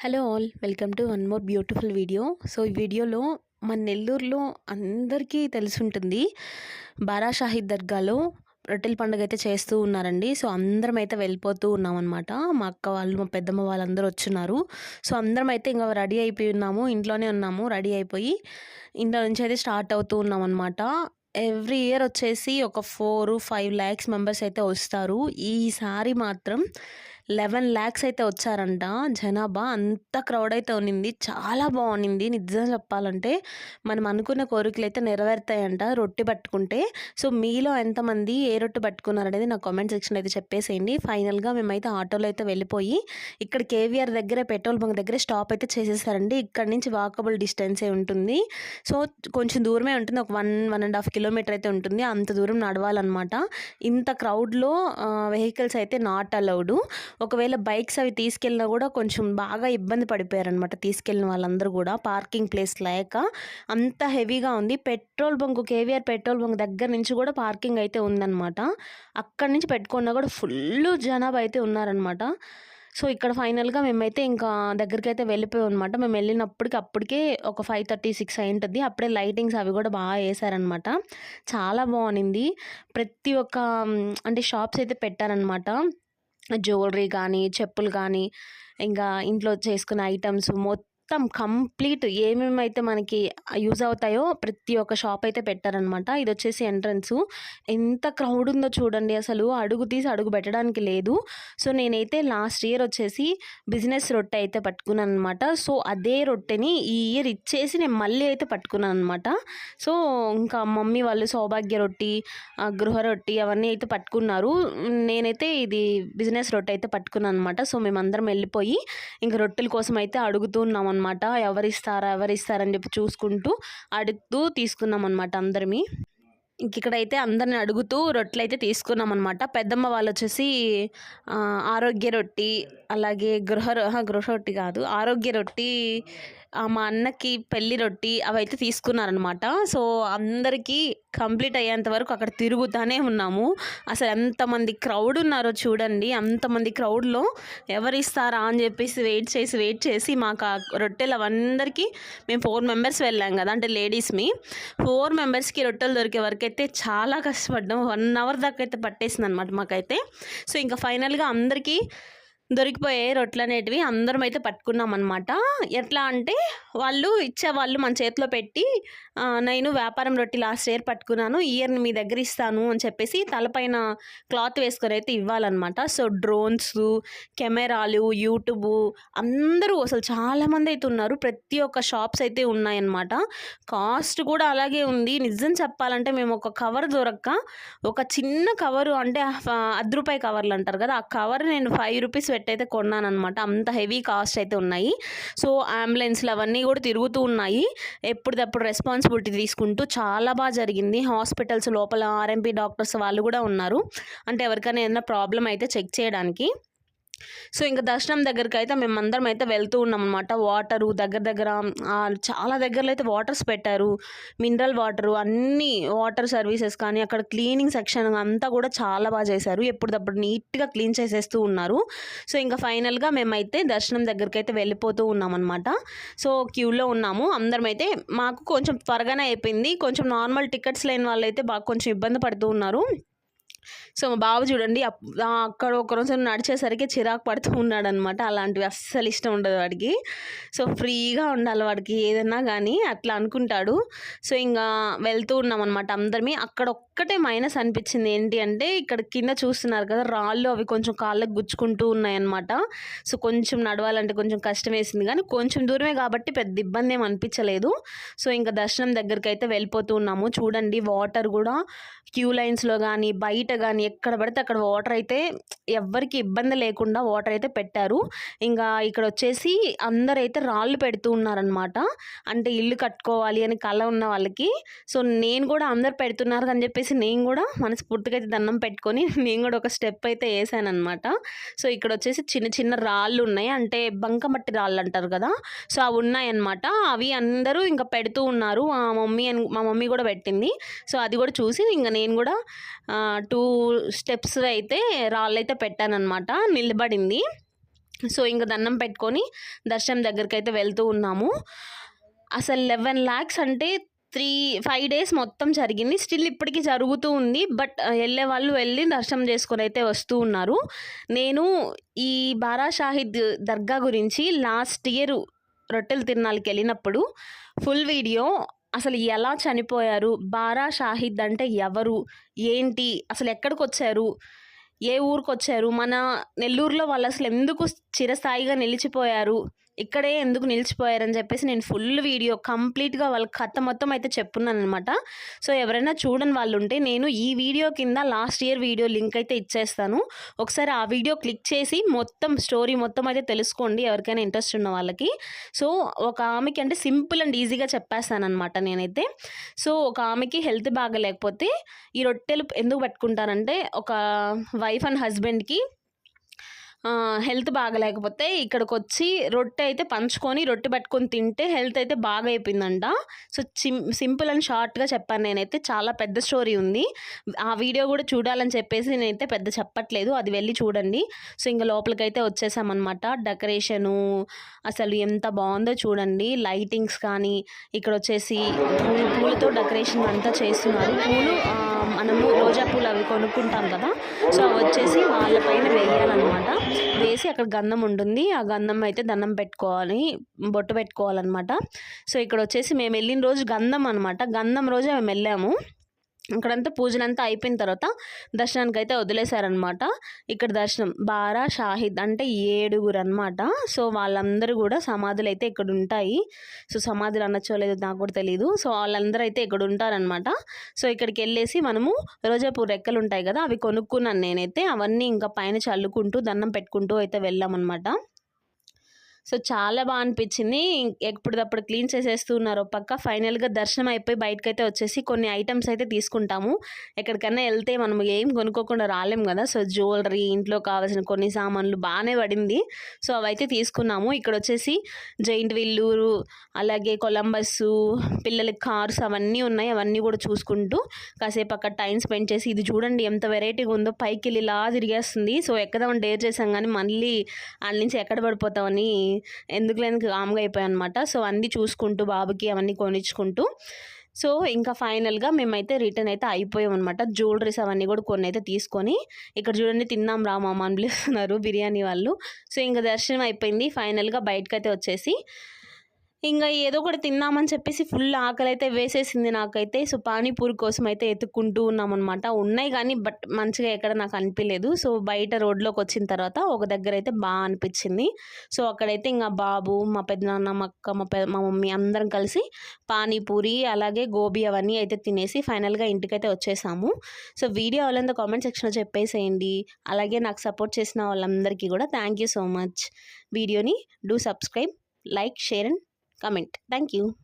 Hello all welcome to one more beautiful video. So ఈ వీడియోలో మన నెల్లూరులో అందరికీ తెలిసి ఉంటుంది బారా షాహిద్ దర్గాలో రొట్టెల పండుగ అయితే చేస్తూ ఉన్నారండి. సో అందరం అయితే వెళ్ళిపోతూ ఉన్నాం అనమాట మా అక్క వాళ్ళు మా పెద్దమ్మ వాళ్ళందరూ వచ్చున్నారు. సో అందరం అయితే ఇంకా రెడీ అయిపోయి ఉన్నాము ఇంట్లోనే ఉన్నాము రెడీ అయిపోయి ఇంట్లో నుంచి అయితే స్టార్ట్ అవుతూ ఉన్నాం అనమాట ఎవ్రీ ఇయర్ వచ్చేసి ఒక ఫోర్ ఫైవ్ ల్యాక్స్ మెంబర్స్ అయితే వస్తారు. ఈసారి మాత్రం లెవెన్ ల్యాక్స్ అయితే వచ్చారంట. జనాభా అంత క్రౌడ్ అయితే ఉన్నింది. చాలా బాగుంది నిజం చెప్పాలంటే మనం అనుకున్న కోరికలు అయితే నెరవేరుతాయంట రొట్టె పట్టుకుంటే. సో మీలో ఎంతమంది ఏ రొట్టె పట్టుకున్నారు అనేది నా కామెంట్ సెక్షన్ అయితే చెప్పేసేయండి. ఫైనల్గా మేమైతే ఆటోలో అయితే వెళ్ళిపోయి ఇక్కడ కేవీఆర్ దగ్గర పెట్రోల్ బంక్ దగ్గర స్టాప్ అయితే చేసేసారండి. ఇక్కడ నుంచి వాకబుల్ డిస్టెన్సే ఉంటుంది. సో కొంచెం దూరమే ఉంటుంది. ఒక one one and half kilometer అయితే ఉంటుంది. అంత దూరం నడవాలన్నమాట. ఇంత క్రౌడ్లో వెహికల్స్ అయితే నాట్ అలౌడ్. ఒకవేళ బైక్స్ అవి తీసుకెళ్ళినా కూడా కొంచెం బాగా ఇబ్బంది పడిపోయారనమాట తీసుకెళ్ళిన వాళ్ళందరూ కూడా. పార్కింగ్ ప్లేస్ లేక అంత హెవీగా ఉంది. Petrol bunk K V R petrol bunk దగ్గర నుంచి కూడా పార్కింగ్ అయితే ఉందన్నమాట. అక్కడి నుంచి పెట్టుకున్నా కూడా ఫుల్ జనాభా అయితే ఉన్నారనమాట సో ఇక్కడ ఫైనల్గా మేమైతే ఇంకా దగ్గరికి అయితే వెళ్ళిపోయాం అనమాట మేము వెళ్ళినప్పటికి అప్పటికే ఒక ఫైవ్ థర్టీ సిక్స్ అయి ఉంటుంది అప్పుడే లైటింగ్స్ అవి కూడా బాగా వేసారనమాట చాలా బాగుంది ప్రతి ఒక్క అంటే షాప్స్ అయితే పెట్టారనమాట జ్యువెలరీ కానీ చెప్పులు కానీ ఇంకా ఇంట్లో చేసుకునే ఐటమ్స్ మొత్తం మొత్తం కంప్లీట్ ఏమేమైతే మనకి యూజ్ అవుతాయో ప్రతి ఒక్క షాప్ అయితే పెట్టారనమాట ఇది వచ్చేసి ఎంట్రన్స్. ఎంత క్రౌడ్ ఉందో చూడండి అసలు. అడుగు తీసి అడుగు పెట్టడానికి లేదు. సో నేనైతే లాస్ట్ ఇయర్ వచ్చేసి బిజినెస్ రొట్టె అయితే పట్టుకున్నాను అనమాట సో అదే రొట్టెని ఈ ఇయర్ ఇచ్చేసి నేను మళ్ళీ అయితే పట్టుకున్నాను అనమాట సో ఇంకా మమ్మీ వాళ్ళు సౌభాగ్య రొట్టి గృహ రొట్టి అవన్నీ అయితే పట్టుకున్నారు. నేనైతే ఇది బిజినెస్ రొట్టె అయితే పట్టుకున్నాను అనమాట సో మేమందరం వెళ్ళిపోయి ఇంకా రొట్టెల కోసం అయితే అడుగుతున్నాం అనమాట ఎవరిస్తారా ఎవరిస్తారని చెప్పి చూసుకుంటూ అడుగుతూ తీసుకున్నాం అనమాట అందరిమి ఇక్కడైతే అందరిని అడుగుతూ రొట్టెలు అయితే తీసుకున్నాం అనమాట పెద్దమ్మ వాళ్ళు వచ్చేసి ఆరోగ్య రొట్టి అలాగే గృహ గృహ రొట్టి కాదు ఆరోగ్య రొట్టి మా అన్నకి పెళ్ళి రొట్టి అవి అయితే తీసుకున్నారనమాట సో అందరికీ కంప్లీట్ అయ్యేంత వరకు అక్కడ తిరుగుతూనే ఉన్నాము. అసలు ఎంతమంది క్రౌడ్ ఉన్నారో చూడండి అంతమంది క్రౌడ్లో ఎవరిస్తారా అని చెప్పేసి వెయిట్ చేసి వెయిట్ చేసి మాకు ఆ రొట్టెలు అవందరికీ మేము ఫోర్ మెంబర్స్ వెళ్ళాం కదా అంటే లేడీస్మి ఫోర్ మెంబర్స్కి రొట్టెలు దొరికే వరకు అయితే చాలా కష్టపడ్డాం. వన్ అవర్ దాకా అయితే పట్టేసింది అనమాట మాకైతే. సో ఇంకా ఫైనల్గా అందరికీ దొరికిపోయే రొట్లు అనేటివి అందరం అయితే పట్టుకున్నాం అనమాట ఎట్లా అంటే వాళ్ళు ఇచ్చేవాళ్ళు మన చేతిలో పెట్టి నేను వ్యాపారం రొట్టి లాస్ట్ ఇయర్ పట్టుకున్నాను ఇయర్ మీ దగ్గర ఇస్తాను అని చెప్పేసి తలపైన క్లాత్ వేసుకొని అయితే ఇవ్వాలన్నమాట. సో డ్రోన్స్ కెమెరాలు యూట్యూబ్ అందరూ అసలు చాలామంది అయితే ఉన్నారు. ప్రతి ఒక్క షాప్స్ అయితే ఉన్నాయన్నమాట. కాస్ట్ కూడా అలాగే ఉంది. నిజం చెప్పాలంటే మేము ఒక కవర్ దొరక్క ఒక చిన్న కవరు అంటే అర్ధ రూపాయి కవర్లు అంటారు కదా ఆ కవర్ నేను ఫైవ్ రూపీస్ సెట్ అయితే కొన్నాను అనమాట అంత హెవీ కాస్ట్ అయితే ఉన్నాయి. సో అంబులెన్స్లు అవన్నీ కూడా తిరుగుతూ ఉన్నాయి. ఎప్పటిదప్పుడు రెస్పాన్సిబిలిటీ తీసుకుంటూ చాలా బాగా జరిగింది. హాస్పిటల్స్ లోపల ఆర్ఎంపీ డాక్టర్స్ వాళ్ళు కూడా ఉన్నారు. అంటే ఎవరికైనా ఏదైనా ప్రాబ్లం అయితే చెక్ చేయడానికి. సో ఇంకా దర్శనం దగ్గరికి అయితే మేము అందరం అయితే వెళ్తూ ఉన్నాం అనమాట వాటరు దగ్గర దగ్గర చాలా దగ్గరలో అయితే వాటర్స్ పెట్టారు. మినరల్ వాటరు అన్ని వాటర్ సర్వీసెస్ కానీ అక్కడ క్లీనింగ్ సెక్షన్ అంతా కూడా చాలా బాగా చేశారు. ఎప్పుడప్పుడు నీట్గా క్లీన్ చేసేస్తూ ఉన్నారు. సో ఇంకా ఫైనల్గా మేమైతే దర్శనం దగ్గరికి అయితే వెళ్ళిపోతూ ఉన్నాం అనమాట సో క్యూలో ఉన్నాము. అందరం అయితే మాకు కొంచెం త్వరగానే అయిపోయింది. కొంచెం నార్మల్ టికెట్స్ లేని వాళ్ళు అయితే బాగా కొంచెం ఇబ్బంది పడుతూ ఉన్నారు. సో మా బావ చూడండి అక్కడ ఒకరోజు నడిచేసరికి చిరాకు పడుతూ ఉన్నాడు అనమాట అలాంటివి అస్సలు ఇష్టం ఉండదు వాడికి. సో ఫ్రీగా ఉండాలి వాడికి ఏదన్నా కానీ అట్లా అనుకుంటాడు. సో ఇంకా వెళ్తూ ఉన్నాం అనమాట అందరిమి అక్కడ ఒక్కటే మైనస్ అనిపించింది. ఏంటి అంటే ఇక్కడ కింద చూస్తున్నారు కదా రాళ్ళు అవి కొంచెం కాళ్ళకు గుచ్చుకుంటూ ఉన్నాయన్నమాట. సో కొంచెం నడవాలంటే కొంచెం కష్టం వేసింది. కానీ కొంచెం దూరమే కాబట్టి పెద్ద ఇబ్బంది ఏం అనిపించలేదు. సో ఇంకా దర్శనం దగ్గరికి అయితే వెళ్ళిపోతూ ఉన్నాము. చూడండి వాటర్ కూడా క్యూ లైన్స్లో కానీ బయట కానీ ఎక్కడ పడితే అక్కడ వాటర్ అయితే ఎవ్వరికి ఇబ్బంది లేకుండా వాటర్ అయితే పెట్టారు. ఇంకా ఇక్కడ వచ్చేసి అందరైతే రాళ్ళు పెడుతూ ఉన్నారనమాట అంటే ఇల్లు కట్టుకోవాలి అని కళ ఉన్న వాళ్ళకి. సో నేను కూడా అందరు పెడుతున్నారు అని చెప్పేసి నేను కూడా మనస్ఫూర్తిగా అయితే దండం పెట్టుకొని నేను కూడా ఒక స్టెప్ అయితే వేసాను అనమాట సో ఇక్కడ వచ్చేసి చిన్న చిన్న రాళ్ళు ఉన్నాయి. అంటే బంకమట్టి రాళ్ళు అంటారు కదా? సో అవి ఉన్నాయన్నమాట. అవి అందరూ ఇంకా పెడుతూ ఉన్నారు. మా మమ్మీ మా మమ్మీ కూడా పెట్టింది. సో అది కూడా చూసి ఇంకా నేను కూడా టూ స్టెప్స్ అయితే రాళ్ళు అయితే పెట్టానమాట నిలబడింది. సో ఇంకా దండం పెట్టుకొని దర్శనం దగ్గరికి అయితే వెళ్తూ ఉన్నాము. అసలు లెవెన్ ల్యాక్స్ అంటే త్రీ ఫైవ్ డేస్ మొత్తం జరిగింది. స్టిల్ ఇప్పటికీ జరుగుతూ ఉంది. బట్ వెళ్ళే వాళ్ళు వెళ్ళి దర్శనం చేసుకొని అయితే వస్తూ ఉన్నారు. నేను ఈ బారా షాహిద్ దర్గా గురించి లాస్ట్ ఇయర్ రొట్టెలు తిరునాళ్ళకి వెళ్ళినప్పుడు ఫుల్ వీడియో అసలు ఎలా చనిపోయారు బారా షాహిద్ అంటే ఎవరు ఏంటి అసలు ఎక్కడికి వచ్చారు ఏ ఊరికి వచ్చారు మన నెల్లూరులో వాళ్ళు అసలు ఎందుకు చిరస్థాయిగా నిలిచిపోయారు ఇక్కడే ఎందుకు నిలిచిపోయారని చెప్పేసి నేను ఫుల్ వీడియో కంప్లీట్గా వాళ్ళ కథ మొత్తం అయితే చెప్పున్నాను అనమాట సో ఎవరైనా చూడని వాళ్ళు ఉంటే నేను ఈ వీడియో కింద లాస్ట్ ఇయర్ వీడియో లింక్ అయితే ఇచ్చేస్తాను. ఒకసారి ఆ వీడియో క్లిక్ చేసి మొత్తం స్టోరీ మొత్తం అయితే తెలుసుకోండి ఎవరికైనా ఇంట్రెస్ట్ ఉన్న వాళ్ళకి. సో ఒక ఆమెకి అంటే సింపుల్ అండ్ ఈజీగా చెప్పేస్తానమాట నేనైతే. సో ఒక ఆమెకి హెల్త్ బాగా లేకపోతే ఈ రొట్టెలు ఎందుకు పెట్టుకుంటారంటే ఒక వైఫ్ అండ్ హస్బెండ్కి హెల్త్ బాగలేకపోతే ఇక్కడికి వచ్చి రొట్టె అయితే పంచుకొని రొట్టె పట్టుకొని తింటే హెల్త్ అయితే బాగా అయిపోయిందంట సో సింపుల్ అండ్ షార్ట్గా చెప్పాను నేనైతే. చాలా పెద్ద స్టోరీ ఉంది. ఆ వీడియో కూడా చూడాలని చెప్పేసి నేనైతే పెద్ద చెప్పట్లేదు. అది వెళ్ళి చూడండి. సో ఇంకా లోపలికైతే వచ్చేసామన్నమాట. డెకరేషను అసలు ఎంత బాగుందో చూడండి. లైటింగ్స్ కానీ ఇక్కడ వచ్చేసి పూలతో డెకరేషన్ అంతా చేస్తున్నారు. పూలు మనము రోజా పూలు అవి కొనుక్కుంటాం కదా. సో అవి వచ్చేసి వాళ్ళపైన వేయాలన్నమాట. వేసి అక్కడ గంధం ఉంటుంది. ఆ గంధం అయితే దండం పెట్టుకోవాలి. బొట్టు పెట్టుకోవాలన్నమాట. సో ఇక్కడ వచ్చేసి మేము వెళ్ళిన రోజు గంధం అనమాట గంధం రోజు మేము వెళ్ళాము. అక్కడంతా పూజలంతా అయిపోయిన తర్వాత దర్శనానికి అయితే వదిలేశారనమాట ఇక్కడ దర్శనం బారా షాహిద్ అంటే ఏడుగురు అనమాట సో వాళ్ళందరూ కూడా సమాధులు అయితే ఇక్కడ ఉంటాయి సో సమాధులు అనొచ్చో లేదో నాకు కూడా తెలియదు సో వాళ్ళందరూ అయితే ఇక్కడ ఉంటారనమాట సో ఇక్కడికి వెళ్ళేసి మనము రోజాపూ రెక్కలు ఉంటాయి కదా అవి కొనుక్కున్నాను నేనైతే. అవన్నీ ఇంకా పైన చల్లుకుంటూ దండం పెట్టుకుంటూ అయితే వెళ్ళామన్నమాట. సో చాలా బాగా అనిపించింది. ఎప్పుడప్పుడు క్లీన్ చేసేస్తున్నారు పక్క. ఫైనల్గా దర్శనం అయిపోయి బయటకు అయితే వచ్చేసి కొన్ని ఐటమ్స్ అయితే తీసుకుంటాము. ఎక్కడికన్నా వెళ్తే మనం ఏం కొనుక్కోకుండా రాలేం కదా. సో జ్యువెలరీ ఇంట్లో కావాల్సిన కొన్ని సామాన్లు బాగానే పడింది. సో అవైతే తీసుకున్నాము. ఇక్కడ వచ్చేసి జైంట్ విల్లూరు అలాగే కొలంబస్ పిల్లలకి కార్స్ అవన్నీ ఉన్నాయి. అవన్నీ కూడా చూసుకుంటూ కాసేపు అక్కడ టైం స్పెండ్ చేసి ఇది చూడండి ఎంత వెరైటీగా ఉందో పైకి వెళ్ళి ఇలా తిరిగేస్తుంది. సో ఎక్కదామని డేర్ చేసాం కానీ మళ్ళీ వాళ్ళ నుంచి ఎక్కడ పడిపోతామని ఎందుకు లేని కామ్గా అయిపోయాయి అనమాట సో అన్నీ చూసుకుంటూ బాబుకి అవన్నీ కొనిచ్చుకుంటూ. సో ఇంకా ఫైనల్గా మేమైతే రిటర్న్ అయితే అయిపోయాం అనమాట జ్యువెలరీస్ అవన్నీ కూడా కొన్ని అయితే తీసుకొని ఇక్కడ చూడండి తిన్నాం రామమ్మ అని పిలుస్తున్నారు బిర్యానీ వాళ్ళు. సో ఇంకా దర్శనం అయిపోయింది. ఫైనల్గా బయటకైతే వచ్చేసి ఇంకా ఏదో ఒకటి తిందామని చెప్పేసి ఫుల్ ఆకలి అయితే వేసేసింది నాకైతే. సో పానీపూరి కోసం అయితే ఎత్తుక్కుంటూ ఉన్నామన్నమాట. ఉన్నాయి కానీ బట్ మంచిగా ఎక్కడ నాకు అనిపించలేదు సో బయట రోడ్లోకి వచ్చిన తర్వాత ఒక దగ్గర అయితే బాగా అనిపించింది. సో అక్కడైతే ఇంకా బాబు మా పెద్దనాన్న మా అక్క మా పెద్ద మా మమ్మీ అందరం కలిసి పానీపూరి అలాగే గోబీ అవన్నీ అయితే తినేసి ఫైనల్గా ఇంటికైతే వచ్చేసాము. సో వీడియో వాళ్ళంతా కామెంట్ సెక్షన్లో చెప్పేసేయండి. అలాగే నాకు సపోర్ట్ చేసిన వాళ్ళందరికీ కూడా థ్యాంక్ యూ సో మచ్. వీడియోని do subscribe like share and comment. Thank you.